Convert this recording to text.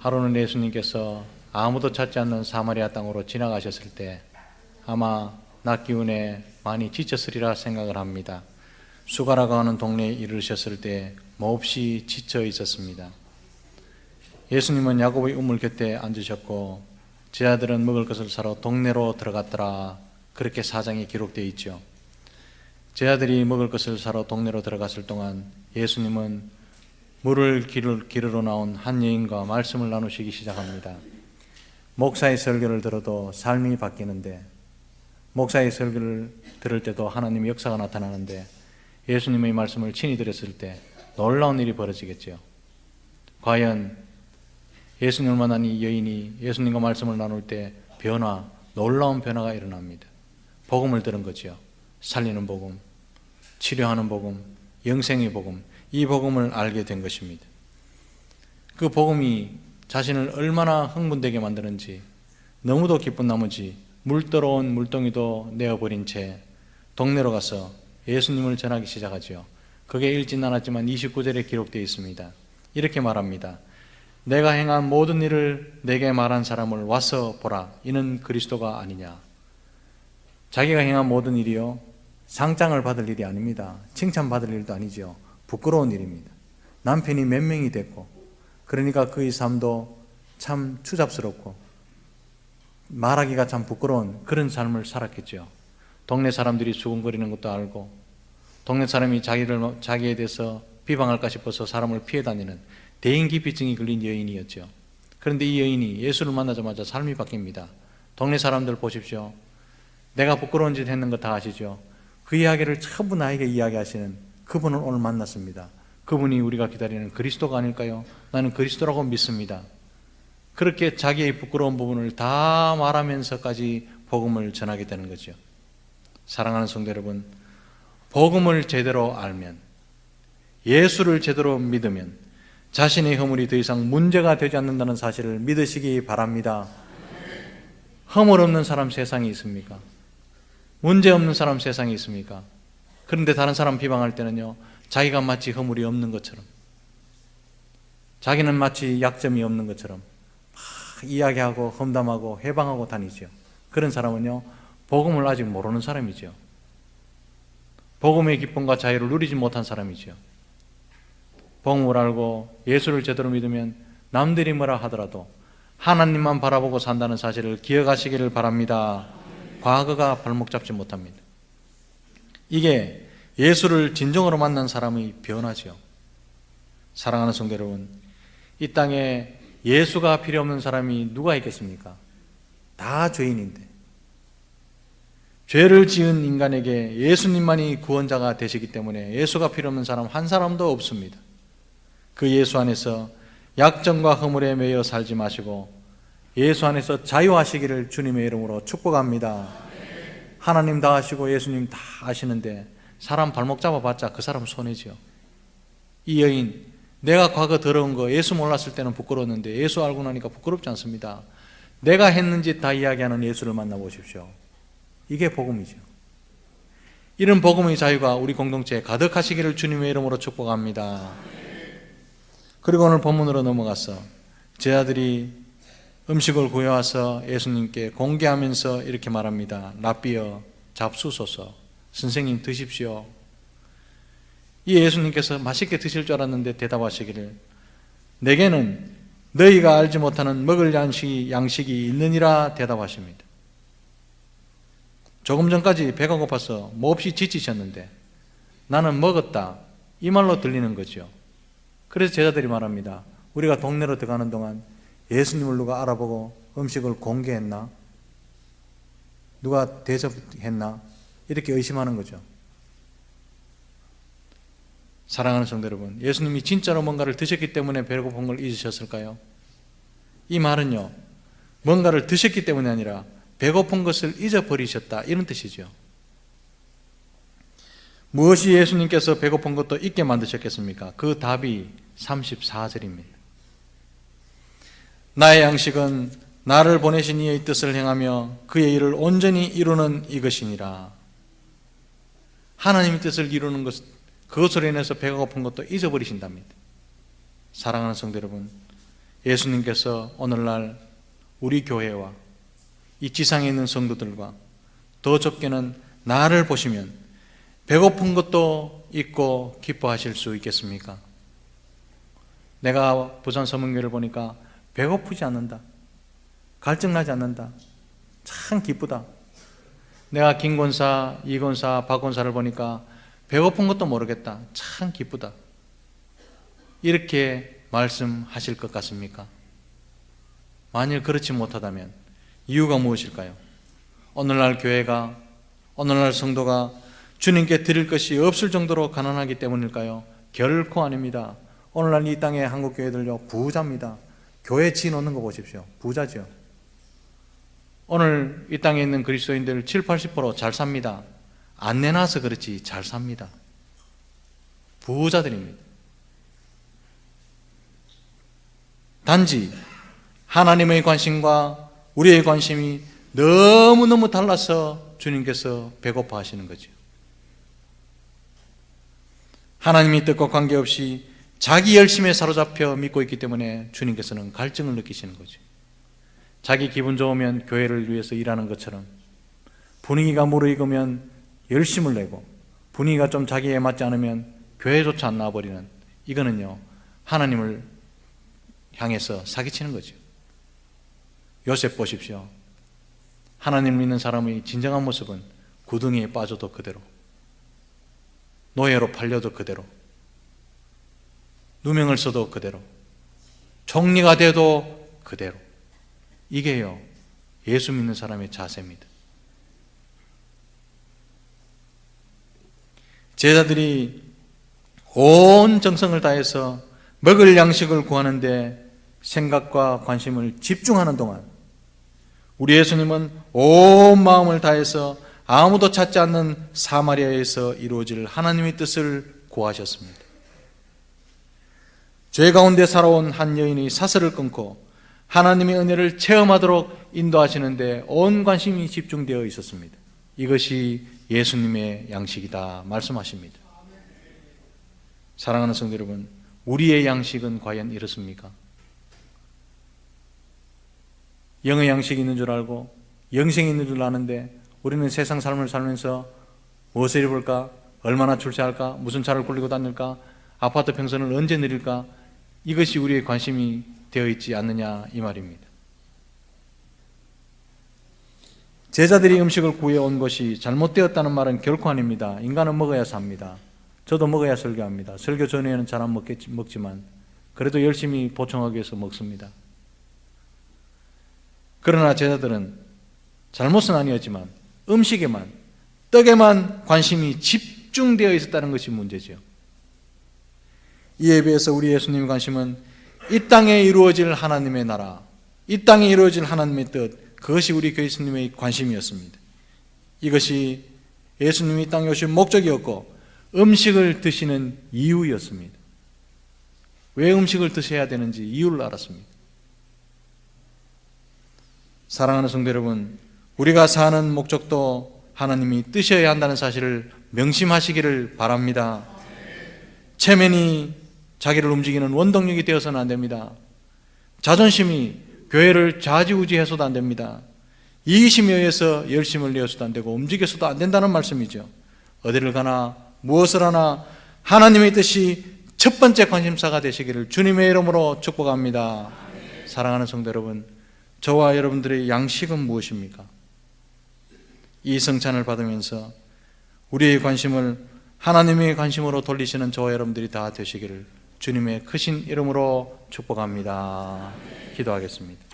하루는 예수님께서 아무도 찾지 않는 사마리아 땅으로 지나가셨을 때 아마 낮 기운에 많이 지쳤으리라 생각을 합니다. 수가라고 하는 동네에 이르셨을 때 몹시 지쳐 있었습니다. 예수님은 야곱의 우물 곁에 앉으셨고 제 아들은 먹을 것을 사러 동네로 들어갔더라. 그렇게 사장이 기록되어 있죠. 제 아들이 먹을 것을 사러 동네로 들어갔을 동안 예수님은 물을 기를, 기르러 나온 한 여인과 말씀을 나누시기 시작합니다. 목사의 설교를 들어도 삶이 바뀌는데 목사의 설교를 들을 때도 하나님의 역사가 나타나는데 예수님의 말씀을 친히 들었을 때 놀라운 일이 벌어지겠죠. 과연 예수님을 만난 이 여인이 예수님과 말씀을 나눌 때 변화, 놀라운 변화가 일어납니다. 복음을 들은 거죠. 살리는 복음, 치료하는 복음, 영생의 복음, 이 복음을 알게 된 것입니다. 그 복음이 자신을 얼마나 흥분되게 만드는지 너무도 기쁜 나머지 물더러운 물동이도 내어버린 채 동네로 가서 예수님을 전하기 시작하지요. 그게 읽진 않았지만 29절에 기록되어 있습니다. 이렇게 말합니다. 내가 행한 모든 일을 내게 말한 사람을 와서 보라. 이는 그리스도가 아니냐. 자기가 행한 모든 일이요. 상장을 받을 일이 아닙니다. 칭찬받을 일도 아니죠. 부끄러운 일입니다. 남편이 몇 명이 됐고, 그러니까 그의 삶도 참 추잡스럽고, 말하기가 참 부끄러운 그런 삶을 살았겠죠. 동네 사람들이 수군거리는 것도 알고, 동네 사람이 자기를, 자기에 대해서 비방할까 싶어서 사람을 피해 다니는 대인기피증이 걸린 여인이었죠. 그런데 이 여인이 예수를 만나자마자 삶이 바뀝니다. 동네 사람들 보십시오. 내가 부끄러운 짓 했는 거 다 아시죠? 그 이야기를 전부 나에게 이야기하시는 그분을 오늘 만났습니다. 그분이 우리가 기다리는 그리스도가 아닐까요? 나는 그리스도라고 믿습니다. 그렇게 자기의 부끄러운 부분을 다 말하면서까지 복음을 전하게 되는 거죠. 사랑하는 성도 여러분, 복음을 제대로 알면, 예수를 제대로 믿으면, 자신의 허물이 더 이상 문제가 되지 않는다는 사실을 믿으시기 바랍니다. 허물 없는 사람 세상에 있습니까? 문제 없는 사람 세상에 있습니까? 그런데 다른 사람 비방할 때는요, 자기가 마치 허물이 없는 것처럼, 자기는 마치 약점이 없는 것처럼, 막 이야기하고 험담하고 해방하고 다니죠. 그런 사람은요, 복음을 아직 모르는 사람이죠. 복음의 기쁨과 자유를 누리지 못한 사람이죠. 복음을 알고 예수를 제대로 믿으면 남들이 뭐라 하더라도 하나님만 바라보고 산다는 사실을 기억하시기를 바랍니다. 과거가 발목 잡지 못합니다. 이게 예수를 진정으로 만난 사람의 변화죠. 사랑하는 성도 여러분, 이 땅에 예수가 필요 없는 사람이 누가 있겠습니까? 다 죄인인데. 죄를 지은 인간에게 예수님만이 구원자가 되시기 때문에 예수가 필요 없는 사람 한 사람도 없습니다. 그 예수 안에서 약점과 허물에 매여 살지 마시고 예수 안에서 자유하시기를 주님의 이름으로 축복합니다. 하나님 다 하시고 예수님 다 아시는데 사람 발목 잡아봤자 그 사람 손해죠. 이 여인 내가 과거 더러운 거 예수 몰랐을 때는 부끄러웠는데 예수 알고 나니까 부끄럽지 않습니다. 내가 했는지 다 이야기하는 예수를 만나보십시오. 이게 복음이죠. 이런 복음의 자유가 우리 공동체에 가득하시기를 주님의 이름으로 축복합니다. 그리고 오늘 본문으로 넘어가서 제 아들이 음식을 구해와서 예수님께 공개하면서 이렇게 말합니다. 라비어 잡수소서 선생님 드십시오. 이 예수님께서 맛있게 드실 줄 알았는데 대답하시기를 내게는 너희가 알지 못하는 먹을 양식이, 양식이 있느니라 대답하십니다. 조금 전까지 배가 고파서 몹시 지치셨는데 나는 먹었다. 이 말로 들리는 거죠. 그래서 제자들이 말합니다. 우리가 동네로 들어가는 동안 예수님을 누가 알아보고 음식을 공개했나? 누가 대접했나? 이렇게 의심하는 거죠. 사랑하는 성도 여러분, 예수님이 진짜로 뭔가를 드셨기 때문에 배고픈 걸 잊으셨을까요? 이 말은요, 뭔가를 드셨기 때문이 아니라 배고픈 것을 잊어버리셨다. 이런 뜻이죠. 무엇이 예수님께서 배고픈 것도 잊게 만드셨겠습니까? 그 답이 34절입니다. 나의 양식은 나를 보내신 이의 뜻을 행하며 그의 일을 온전히 이루는 이것이니라. 하나님의 뜻을 이루는 것, 그것으로 인해서 배가 고픈 것도 잊어버리신답니다. 사랑하는 성도 여러분, 예수님께서 오늘날 우리 교회와 이 지상에 있는 성도들과 더 좁게는 나를 보시면 배고픈 것도 있고 기뻐하실 수 있겠습니까? 내가 부산 서문교를 보니까 배고프지 않는다. 갈증나지 않는다. 참 기쁘다. 내가 김 권사, 이 권사, 박 권사를 보니까 배고픈 것도 모르겠다. 참 기쁘다. 이렇게 말씀하실 것 같습니까? 만일 그렇지 못하다면 이유가 무엇일까요? 오늘날 교회가, 오늘날 성도가 주님께 드릴 것이 없을 정도로 가난하기 때문일까요? 결코 아닙니다. 오늘날 이 땅의 한국 교회들요 부자입니다. 교회 지 놓는 거 보십시오. 부자죠. 오늘 이 땅에 있는 그리스도인들 7, 80%잘 삽니다. 안 내놔서 그렇지 잘 삽니다. 부자들입니다. 단지 하나님의 관심과 우리의 관심이 너무너무 달라서 주님께서 배고파 하시는 거죠. 하나님의 뜻과 관계없이 자기 열심에 사로잡혀 믿고 있기 때문에 주님께서는 갈증을 느끼시는 거죠. 자기 기분 좋으면 교회를 위해서 일하는 것처럼 분위기가 무르익으면 열심을 내고 분위기가 좀 자기에 맞지 않으면 교회조차 안 나와버리는 이거는요 하나님을 향해서 사기치는 거죠. 요셉 보십시오. 하나님 믿는 사람의 진정한 모습은 구덩이에 빠져도 그대로 노예로 팔려도 그대로 누명을 써도 그대로 정리가 돼도 그대로 이게요 예수 믿는 사람의 자세입니다. 제자들이 온 정성을 다해서 먹을 양식을 구하는데 생각과 관심을 집중하는 동안 우리 예수님은 온 마음을 다해서 아무도 찾지 않는 사마리아에서 이루어질 하나님의 뜻을 구하셨습니다. 죄 가운데 살아온 한 여인이 사슬을 끊고 하나님의 은혜를 체험하도록 인도하시는데 온 관심이 집중되어 있었습니다. 이것이 예수님의 양식이다 말씀하십니다. 사랑하는 성도 여러분, 우리의 양식은 과연 이렇습니까? 영의 양식이 있는 줄 알고 영생이 있는 줄 아는데 우리는 세상 삶을 살면서 무엇을 입을까? 얼마나 출세할까? 무슨 차를 굴리고 다닐까? 아파트 평선을 언제 내릴까? 이것이 우리의 관심이 되어 있지 않느냐 이 말입니다. 제자들이 음식을 구해온 것이 잘못되었다는 말은 결코 아닙니다. 인간은 먹어야 삽니다. 저도 먹어야 설교합니다. 설교 전에는 잘 안 먹지만 그래도 열심히 보충하기 위해서 먹습니다. 그러나 제자들은 잘못은 아니었지만 음식에만 떡에만 관심이 집중되어 있었다는 것이 문제죠. 이에 비해서 우리 예수님의 관심은 이 땅에 이루어질 하나님의 나라, 이 땅에 이루어질 하나님의 뜻, 그것이 우리 예수님의 관심이었습니다. 이것이 예수님이 땅에 오신 목적이었고 음식을 드시는 이유였습니다. 왜 음식을 드셔야 되는지 이유를 알았습니다. 사랑하는 성도 여러분, 우리가 사는 목적도 하나님이 뜨셔야 한다는 사실을 명심하시기를 바랍니다. 체면이 자기를 움직이는 원동력이 되어서는 안 됩니다. 자존심이 교회를 좌지우지해서도 안 됩니다. 이기심에 의해서 열심을 내어서도 안 되고 움직여서도 안 된다는 말씀이죠. 어디를 가나 무엇을 하나 하나님의 뜻이 첫 번째 관심사가 되시기를 주님의 이름으로 축복합니다. 사랑하는 성도 여러분, 저와 여러분들의 양식은 무엇입니까? 이 성찬을 받으면서 우리의 관심을 하나님의 관심으로 돌리시는 저와 여러분들이 다 되시기를 주님의 크신 이름으로 축복합니다. 기도하겠습니다.